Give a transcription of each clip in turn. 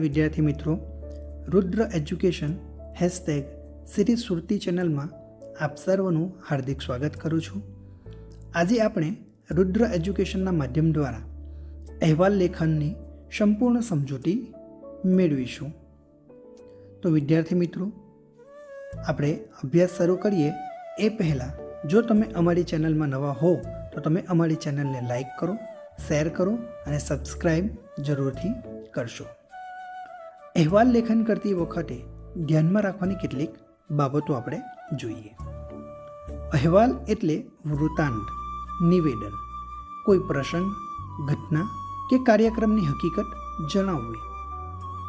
વિદ્યાર્થી મિત્રો, Rudra education hashtag series Surati ચેનલમાં આપ સર્વનું હાર્દિક સ્વાગત કરું છું. આજે આપણે રુદ્ર એજ્યુકેશનના માધ્યમ દ્વારા અહેવાલ લેખનની સંપૂર્ણ સમજૂતી મેળવીશું. તો વિદ્યાર્થી મિત્રો, આપણે અભ્યાસ શરૂ કરીએ. એ પહેલાં, જો તમે અમારી ચેનલમાં નવા હો, તો તમે અમારી ચેનલને લાઈક કરો, શેર કરો અને સબસ્ક્રાઈબ જરૂરથી કરશો. અહેવાલ લેખન કરતી વખતે ધ્યાનમાં રાખવાની કેટલીક બાબતો આપણે જોઈએ. અહેવાલ એટલે વૃત્તાંત, નિવેદન. કોઈ પ્રસંગ, ઘટના કે કાર્યક્રમની હકીકત જણાવવી.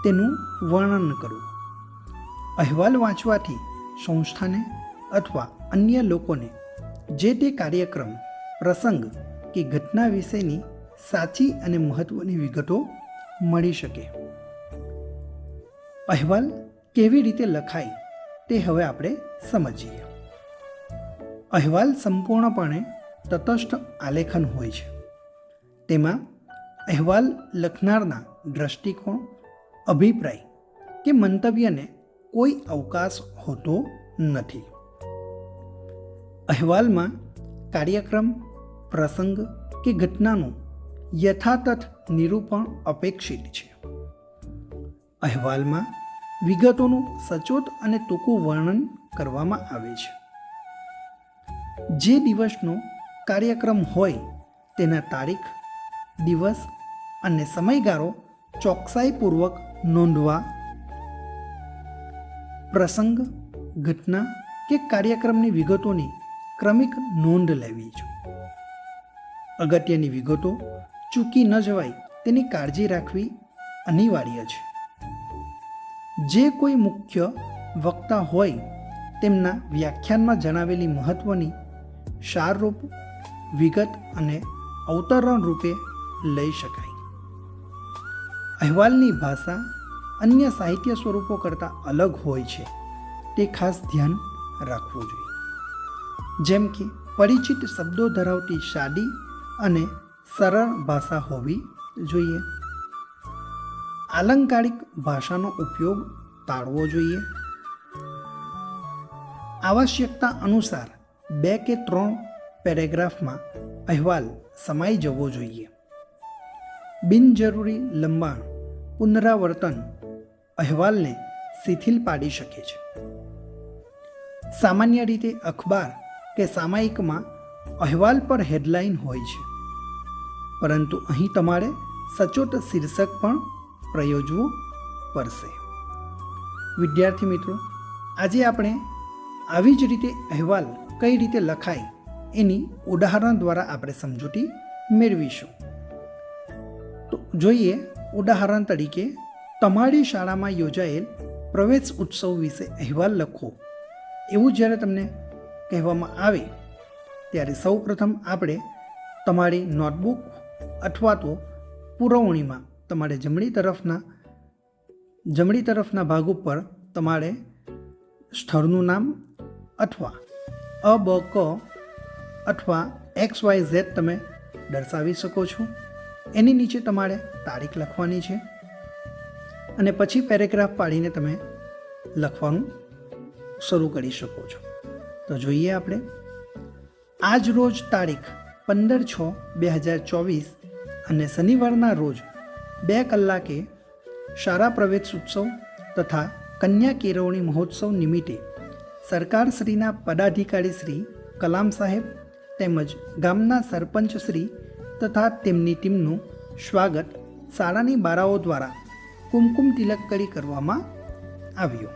તેનું વર્ણન કરવું. અહેવાલ વાંચવાથી સંસ્થાને અથવા અન્ય લોકોને જે તે કાર્યક્રમ, પ્રસંગ કે ઘટના વિશેની સાચી અને મહત્ત્વની વિગતો મળી શકે. અહેવાલ કેવી રીતે લખાય તે હવે આપણે સમજીએ. અહેવાલ સંપૂર્ણપણે તટસ્થ આલેખન હોય છે. તેમાં અહેવાલ લખનારના દ્રષ્ટિકોણ, અભિપ્રાય કે મંતવ્યને કોઈ અવકાશ હોતો નથી. અહેવાલમાં કાર્યક્રમ, પ્રસંગ કે ઘટનાનું યથાતથ નિરૂપણ અપેક્ષિત છે. અહેવાલમાં વિગતોનું સચોટ અને ટૂંકું વર્ણન કરવામાં આવે છે. જે દિવસનો કાર્યક્રમ હોય તેના તારીખ, દિવસ અને સમયગાળો ચોકસાઈપૂર્વક નોંધવા, પ્રસંગ, ઘટના કે કાર્યક્રમની વિગતોની ક્રમિક નોંધ લેવી જોઈએ અગત્યની વિગતો ચૂકી ન જવાય તેની કાળજી રાખવી અનિવાર્ય છે. જે કોઈ મુખ્ય વક્તા હોય તેમના વ્યાખ્યાનમાં જણાવેલી મહત્ત્વની સારરૂપ, વિગત અને અવતરણ રૂપે લઈ શકાય. અહેવાલની ભાષા અન્ય સાહિત્ય સ્વરૂપો કરતાં અલગ હોય છે. તે ખાસ ધ્યાન રાખવું જોઈએ. જેમ કે, પરિચિત શબ્દો ધરાવતી સાદી અને સરળ ભાષા હોવી જોઈએ. આલંકારિક ભાષાનો ઉપયોગ ટાળવો જોઈએ. આવશ્યકતા અનુસાર બે કે ત્રણ પેરેગ્રાફમાં અહેવાલ સમાઈ જવો જોઈએ. બિનજરૂરી લંબાણ, પુનરાવર્તન અહેવાલને શિથિલ પાડી શકે છે. સામાન્ય રીતે અખબાર કે સામાયિકમાં અહેવાલ પર હેડલાઇન હોય છે. પરંતુ અહીં તમારે સચોટ શીર્ષક પણ પ્રયોજવું પડશે. વિદ્યાર્થી મિત્રો, આજે આપણે આવી જ રીતે અહેવાલ કઈ રીતે લખાય એની ઉદાહરણ દ્વારા આપણે સમજૂતી મેળવીશું. તો જોઈએ ઉદાહરણ તરીકે, તમારી શાળામાં યોજાયેલ પ્રવેશ ઉત્સવ વિશે અહેવાલ લખો. એવું જ્યારે તમને કહેવામાં આવે, ત્યારે સૌ પ્રથમ આપણે તમારી નોટબુક અથવા તો પુરવણીમાં તમારે જમણી તરફના જમણી તરફના ભાગ ઉપર તમારે સ્થળનું નામ અથવા અ, બ, ક અથવા એક્સ, વાય, ઝેડ તમે દર્શાવી શકો છો. એની નીચે તમારે તારીખ લખવાની છે. અને પછી પેરેગ્રાફ પાડીને તમે લખવાનું શરૂ કરી શકો છો. તો જોઈએ આપણે. આજ રોજ તારીખ પંદર છ, બે હજાર ચોવીસ અને શનિવારના રોજ બે કલાકે શાળા પ્રવેશ ઉત્સવ તથા કન્યા કેળવણી મહોત્સવ નિમિત્તે સરકારશ્રીના પદાધિકારી શ્રી કલામ સાહેબ તેમજ ગામના સરપંચ શ્રી તથા તેમની ટીમનું સ્વાગત શાળાની બારાઓ દ્વારા કુમકુમ તિલક કરી કરવામાં આવ્યું.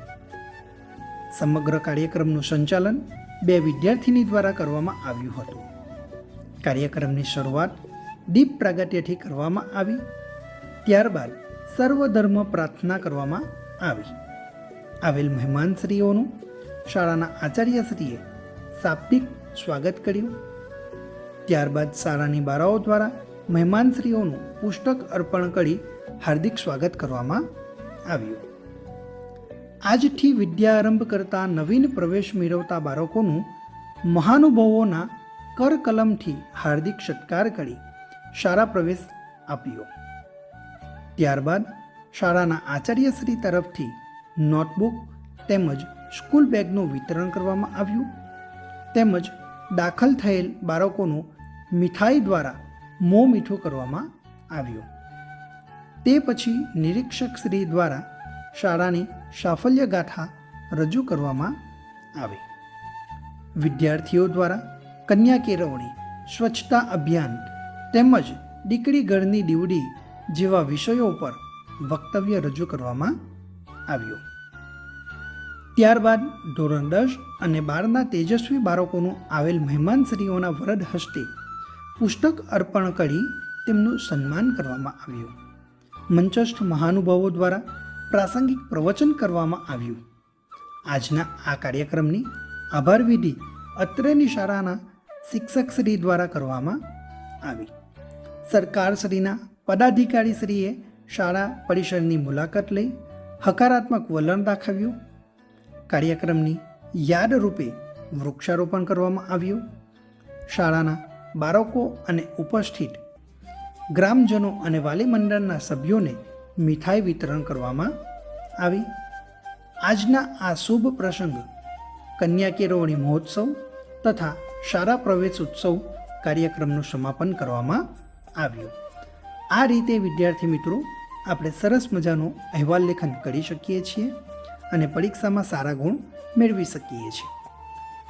સમગ્ર કાર્યક્રમનું સંચાલન બે વિદ્યાર્થીની દ્વારા કરવામાં આવ્યું હતું. કાર્યક્રમની શરૂઆત દીપ પ્રાગટ્યથી કરવામાં આવી ત્યારબાદ સર્વધર્મ પ્રાર્થના કરવામાં આવી. આવેલ મહેમાનશ્રીઓનું શાળાના આચાર્યશ્રીએ શાબ્દિક સ્વાગત કર્યું. ત્યારબાદ શાળાની બારાઓ દ્વારા મહેમાનશ્રીઓનું પુસ્તક અર્પણ કરી હાર્દિક સ્વાગત કરવામાં આવ્યું. આજથી વિદ્યા આરંભ કરતા નવીન પ્રવેશ મેળવતા બાળકોનું મહાનુભાવોના કરકલમથી હાર્દિક સત્કાર કરી શાળા પ્રવેશ આપ્યો. ત્યારબાદ શાળાના આચાર્યશ્રી તરફથી નોટબુક તેમજ સ્કૂલ બેગનું વિતરણ કરવામાં આવ્યું. તેમજ દાખલ થયેલ બાળકોનું મીઠાઈ દ્વારા મોં મીઠું કરવામાં આવ્યું. તે પછી નિરીક્ષક શ્રી દ્વારા શાળાની સાફલ્ય ગાથા રજૂ કરવામાં આવી. વિદ્યાર્થીઓ દ્વારા કન્યા કેળવણી, સ્વચ્છતા અભિયાન તેમજ દીકરી ઘરની દીવડી જેવા વિષયો ઉપર વક્તવ્ય રજૂ કરવામાં આવ્યું. ત્યારબાદ ધોરણ દસ અને બારના તેજસ્વી બાળકોનું આવેલ મહેમાનશ્રીઓના વરદ હસ્તે પુસ્તક અર્પણ કરી તેમનું સન્માન કરવામાં આવ્યું. મંચસ્થ મહાનુભાવો દ્વારા પ્રાસંગિક પ્રવચન કરવામાં આવ્યું. આજના આ કાર્યક્રમની આભાર વિધિ અત્રેની શાળાના શિક્ષકશ્રી દ્વારા કરવામાં આવી. સરકારશ્રીના પદાધિકારીશ્રીએ શાળા પરિસરની મુલાકાત લઈ હકારાત્મક વલણ દાખવ્યું. કાર્યક્રમની યાદ રૂપે વૃક્ષારોપણ કરવામાં આવ્યું. શાળાના બાળકો અને ઉપસ્થિત ગ્રામજનો અને વાલી મંડળના સભ્યોને મીઠાઈ વિતરણ કરવામાં આવી. આજના આ શુભ પ્રસંગ કન્યા કેળવણી મહોત્સવ તથા શાળા પ્રવેશ ઉત્સવ કાર્યક્રમનું સમાપન કરવામાં આવ્યું. આ રીતે વિદ્યાર્થી મિત્રો, આપણે સરસ મજાનું અહેવાલ લેખન કરી શકીએ છીએ અને પરીક્ષામાં સારા ગુણ મેળવી શકીએ છીએ.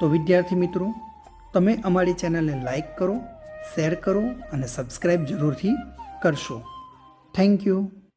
તો વિદ્યાર્થી મિત્રો, તમે અમારી ચેનલને લાઈક કરો, શેર કરો અને સબસ્ક્રાઈબ જરૂરથી કરશો. Thank you.